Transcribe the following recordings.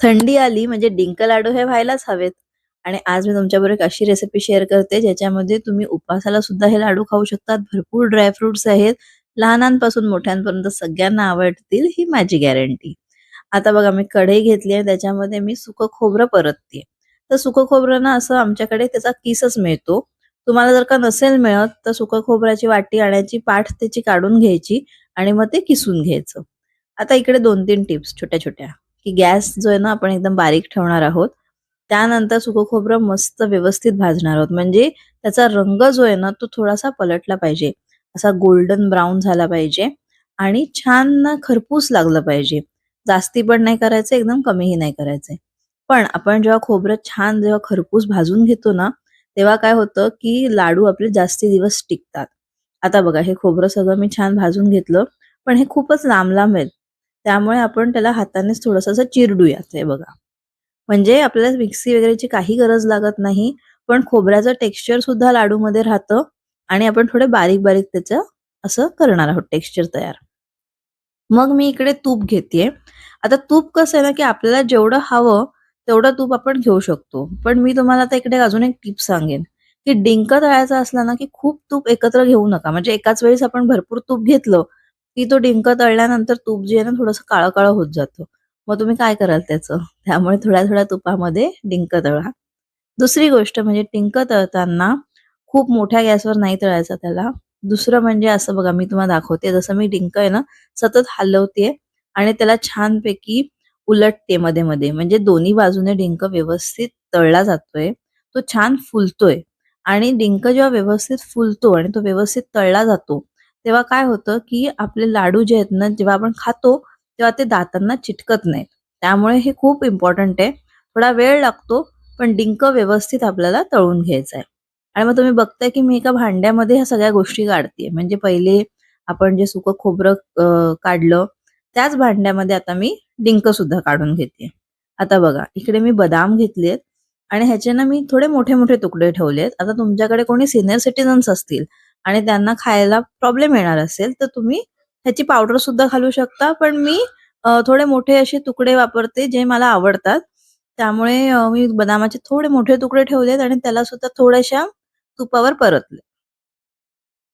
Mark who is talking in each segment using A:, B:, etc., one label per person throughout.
A: थंडी आली म्हणजे डिंक लाडू हे व्हायलाच हवेत. आणि आज मी तुमच्याबरोबर एक अशी रेसिपी शेअर करते ज्याच्यामध्ये तुम्ही उपासाला सुद्धा हे लाडू खाऊ शकतात. भरपूर ड्रायफ्रुट्स आहेत. लहानांपासून मोठ्यांपर्यंत सगळ्यांना आवडतील ही माझी गॅरंटी आता बघा मी कढई घेतली आहे त्याच्यामध्ये मी सुकं खोबरं परतते. तर सुकं खोबरं ना असं आमच्याकडे त्याचा किसच मिळतो. तुम्हाला जर का नसेल मिळत तर सुकं खोबऱ्याची वाटी आणायची पाठ त्याची काढून घ्यायची आणि मग ते किसून घ्यायचं. आता इकडे दोन तीन टिप्स छोट्या छोट्या की गॅस जो आहे ना आपण एकदम बारीक ठेवणार आहोत. त्यानंतर सुकं खोबरं मस्त व्यवस्थित भाजणार आहोत. म्हणजे त्याचा रंग जो आहे ना तो थोडासा पलटला पाहिजे. असा गोल्डन ब्राऊन झाला पाहिजे आणि छान खरपूस लागलं पाहिजे. जास्ती पण नाही करायचं एकदम कमीही नाही करायचंय पण आपण जेव्हा खोबरं छान जेव्हा खरपूस भाजून घेतो ना तेव्हा काय होतं की लाडू आपले जास्ती दिवस टिकतात. आता बघा हे खोबरं सगळं मी छान भाजून घेतलं पण हे खूपच लांब लांब आहेत. त्यामुळे आपण त्याला हातानेच थोडस असं चिरडूयात हे बघा. म्हणजे आपल्याला मिक्सी वगैरेची काही गरज लागत नाही पण खोबऱ्याचं टेक्स्चर सुद्धा लाडूमध्ये राहतं आणि आपण थोडे बारीक बारीक त्याचं असं करणार आहोत टेक्स्चर तयार. मग मी इकडे तूप घेतेय. आता तूप कसं आहे ना की आपल्याला जेवढं हवं तेवढं तूप आपण घेऊ शकतो. पण मी तुम्हाला आता इकडे अजून एक टिप सांगेन की डिंक तळायचा असला ना की खूप तूप एकत्र घेऊ नका. म्हणजे एकाच वेळेस आपण भरपूर तूप घेतलं की तो डिंक तळल्यानंतर तूप जे आहे ना थोडंसं काळं काळं होत जातं. मग तुम्ही काय कराल त्याचं? त्यामुळे थोड्या थोड्या तुपामध्ये डिंक तळा. दुसरी गोष्ट म्हणजे डिंक तळताना खूप मोठ्या गॅसवर नाही तळायचा त्याला. दुसरं म्हणजे असं बघा मी तुम्हाला दाखवते. जसं मी डिंक आहे ना सतत हलवते आणि त्याला छानपैकी उलटते मध्ये मध्ये म्हणजे दोन्ही बाजूने डिंक व्यवस्थित तळला जातोय. तो छान फुलतोय. आणि डिंक जेव्हा व्यवस्थित फुलतो आणि तो व्यवस्थित तळला जातो तेव्हा काय होतं की आपले लाडू जे आहेत ना जेव्हा आपण खातो तेव्हा ते दातांना चिटकत नाहीत. त्यामुळे हे खूप इम्पॉर्टंट आहे. थोडा वेळ लागतो पण डिंक व्यवस्थित आपल्याला तळून घ्यायचं आहे. आणि मग तुम्ही बघताय की मी एका भांड्यामध्ये ह्या सगळ्या गोष्टी काढते म्हणजे पहिले आपण जे सुकं खोबरं काढलं त्याच भांड्यामध्ये आता मी डिंक सुद्धा काढून घेते. आता बघा इकडे मी बदाम घेतलेत आणि ह्याचे ना मी थोडे मोठे मोठे तुकडे ठेवलेत आता तुमच्याकडे कोणी सिनियर सिटीजन्स असतील आणि त्यांना खायला प्रॉब्लेम येणार असेल तर तुम्ही ह्याची पावडर सुद्धा घालू शकता. पण मी थोडे मोठे असे तुकडे वापरते जे मला आवडतात. त्यामुळे मी बदामाचे थोडे मोठे तुकडे ठेवलेत आणि त्याला सुद्धा थोड्याशा तुपावर परतले.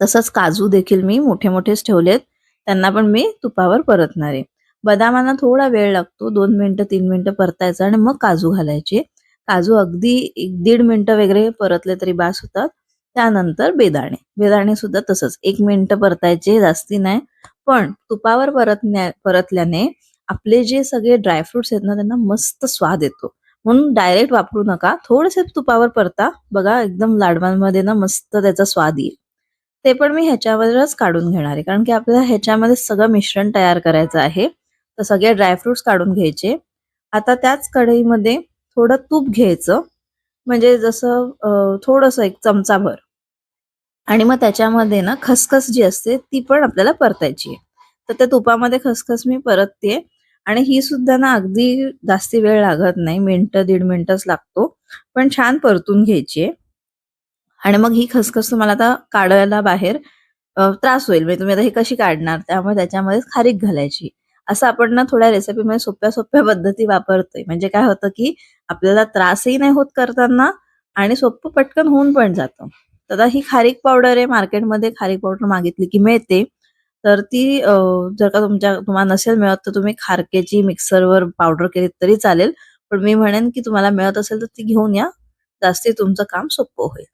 A: तसंच काजू देखील मी मोठे मोठेच ठेवलेत. त्यांना पण मी तुपावर परतणार आहे. बदामांना थोडा वेळ लागतो दोन मिनिटं तीन मिनिटं परतायचं आणि मग काजू घालायचे. काजू अगदी एक दीड मिनिटं वगैरे परतले तरी बास होतात. त्यानंतर बेदाणे. बेदाणे सुद्धा तसंच. एक मिनिट परतायचे जास्ती नाही. पण तुपावर परतण्या परतल्याने आपले जे सगळे ड्रायफ्रुट्स आहेत ना त्यांना मस्त स्वाद येतो. म्हणून डायरेक्ट वापरू नका. थोडेसे तुपावर परता. बघा एकदम लाडवांमध्ये ना मस्त त्याचा स्वाद येईल. ते पण मी ह्याच्यावरच काढून घेणार आहे. कारण की आपल्याला ह्याच्यामध्ये सगळं मिश्रण तयार करायचं आहे. तर सगळे ड्रायफ्रुट्स काढून घ्यायचे. आता त्याच कढईमध्ये थोडं तूप घ्यायचं. म्हणजे जसं थोडस एक चमचाभर. आणि मग त्याच्यामध्ये ना खसखस जी असते ती पण आपल्याला परतायची आहे. तर त्या तुपामध्ये खसखस मी परतते. आणि ही सुद्धा ना अगदी जास्ती वेळ लागत नाही मिनटं दीड मिनिटच लागतो. पण छान परतून घ्यायची आहे. आणि मग ही खसखस तुम्हाला आता काढायला बाहेर त्रास होईल. म्हणजे तुम्ही आता ही कशी काढणार? त्यामुळे त्याच्यामध्ये खारीक घालायची. असं आपण ना थोड्या रेसिपीमध्ये सोप्या सोप्या पद्धती वापरतोय. म्हणजे काय होतं की आपल्याला त्रासही नाही होत करताना आणि सोपं पटकन होऊन पण जातं. तर ही खारीक पावडर आहे. मार्केटमध्ये खारीक पावडर मागितली की मिळते. तर ती जर का तुमच्या तुम्हाला नसेल मिळत तर तुम्ही खारकेची मिक्सरवर पावडर केली तरी चालेल. पण मी म्हणेन की तुम्हाला मिळत असेल तर ती घेऊन या. जास्ती तुमचं काम सोपं होईल.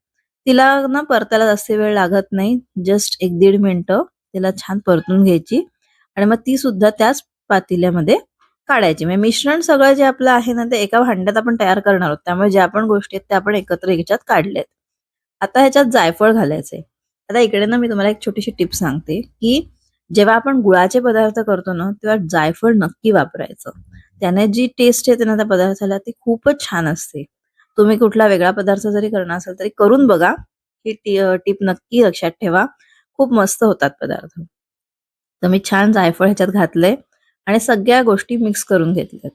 A: तिला ना परतायला जास्त वेळ लागत नाही. जस्ट एक दीड मिनिटं. तिला छान परतून घ्यायची. आणि मग ती सुद्धा त्याच पातेल्यामध्ये काढायची. म्हणजे मिश्रण सगळं जे आपलं आहे ना ते एका भांड्यात आपण तयार करणार आहोत. त्यामुळे ज्या पण गोष्टी आहेत त्या आपण एकत्र ह्याच्यात काढल्यात. आता ह्याच्यात जायफळ घालायचंय. आता इकडे ना मी तुम्हाला एक छोटीशी टिप सांगते की जेव्हा आपण गुळाचे पदार्थ करतो ना तेव्हा जायफळ नक्की वापरायचं. त्याने जी टेस्ट येते ना त्या पदार्थाला ती खूपच छान असते. तुम्ही कुठला वेगळा पदार्थ जरी करणार असेल तरी करून बघा. ही टिप नक्की लक्षात ठेवा. खूप मस्त होतात पदार्थ. तर मी छान जायफळ ह्याच्यात घातलंय आणि सगळ्या गोष्टी मिक्स करून घेतल्यात.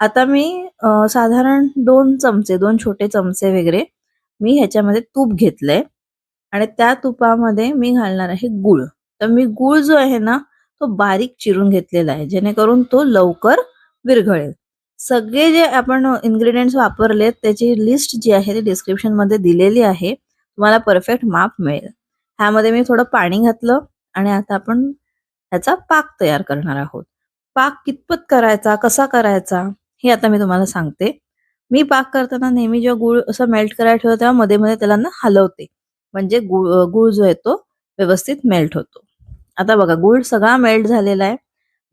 A: आता मी साधारण दोन चमचे दोन छोटे चमचे वगैरे मी ह्याच्यामध्ये तूप घेतलंय आणि त्या तुपामध्ये मी घालणार आहे गुळ. तर मी गुळ जो आहे ना तो बारीक चिरून घेतलेला आहे जेणेकरून तो लवकर विरघळेल. सगळे जे आपण इन्ग्रेडियंट्स वापरलेत त्याची लिस्ट जी आहे ती डिस्क्रिप्शनमध्ये दिलेली आहे. तुम्हाला परफेक्ट माप मिळेल. ह्यामध्ये मी थोडं पाणी घातलं आणि आता आपण ह्याचा पाक तयार करणार आहोत. पाक कितपत करायचा कसा करायचा हे आता मी तुम्हाला सांगते. मी पाक करताना नेहमी जेव्हा गुळ असं मेल्ट करायला ठेवतो तेव्हा मध्ये मध्ये त्याला ना हलवते. म्हणजे गुळ गुळ जो आहे तो व्यवस्थित मेल्ट होतो. आता बघा गुळ सगळा मेल्ट झालेला आहे.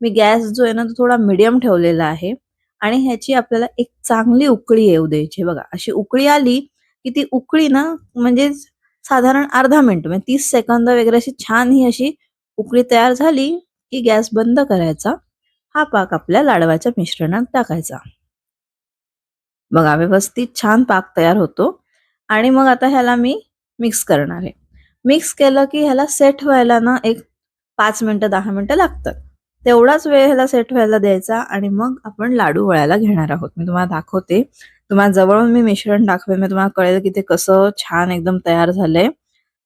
A: मी गॅस जो आहे ना तो थोडा मिडियम ठेवलेला आहे. आणि ह्याची आपल्याला एक चांगली उकळी येऊ द्यायची बघा अशी उकळी आली की ती उकळी ना म्हणजे साधारण अर्धा मिनिट म्हणजे तीस सेकंद वगैरे अशी छान ही अशी उकळी तयार झाली की गॅस बंद करायचा. हा पाक आपल्या लाडवाच्या मिश्रणात टाकायचा. बघा व्यवस्थित छान पाक तयार होतो आणि मग आता ह्याला मी मिक्स करणार आहे. मिक्स केलं की ह्याला सेट व्हायला ना एक पाच मिनटं दहा मिनिटं लागतात. तेवढाच वेळ ह्याला सेट व्हायला द्यायचा आणि मग आपण लाडू वळायला घेणार आहोत. मी तुम्हाला दाखवते. तुम्हाला जवळून मी मिश्रण दाखवेन. मी तुम्हाला कळेल की ते कसं छान एकदम तयार झालंय.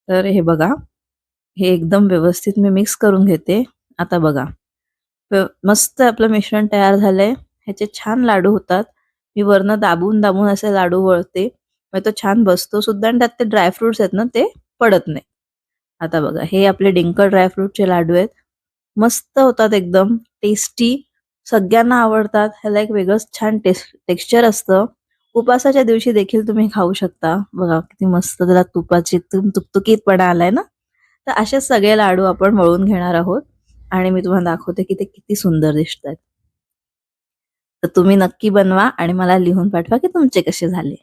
A: तर हे बघा. हे एकदम व्यवस्थित मी मिक्स करून घेते. आता बघा. मस्त आपलं मिश्रण तयार झालंय. ह्याचे छान लाडू होतात. मी वरनं दाबून दाबून असे लाडू वळते. मग तो छान बसतो सुद्धा आणि त्यात ते ड्रायफ्रुट्स आहेत ना ते पडत नाही. आता बघा हे आपले डिंकर ड्रायफ्रूटचे लाडू आहेत. मस्त होतात एकदम. टेस्टी सगळ्यांना आवडतात. ह्याला एक वेगळंच छान टेस्ट टेक्स्चर असतं. उपासाच्या दिवशी देखील तुम्ही खाऊ शकता. बघा किती मस्त त्याला तुपाची तुकतुकीतपणा आलाय ना? तर असे सगळे लाडू आपण मळून घेणार आहोत. आणि मी तुम्हाला दाखवते की ते किती सुंदर दिसत आहेत तर तुम्ही नक्की बनवा आणि मला लिहून पाठवा की तुमचे कसे झाले.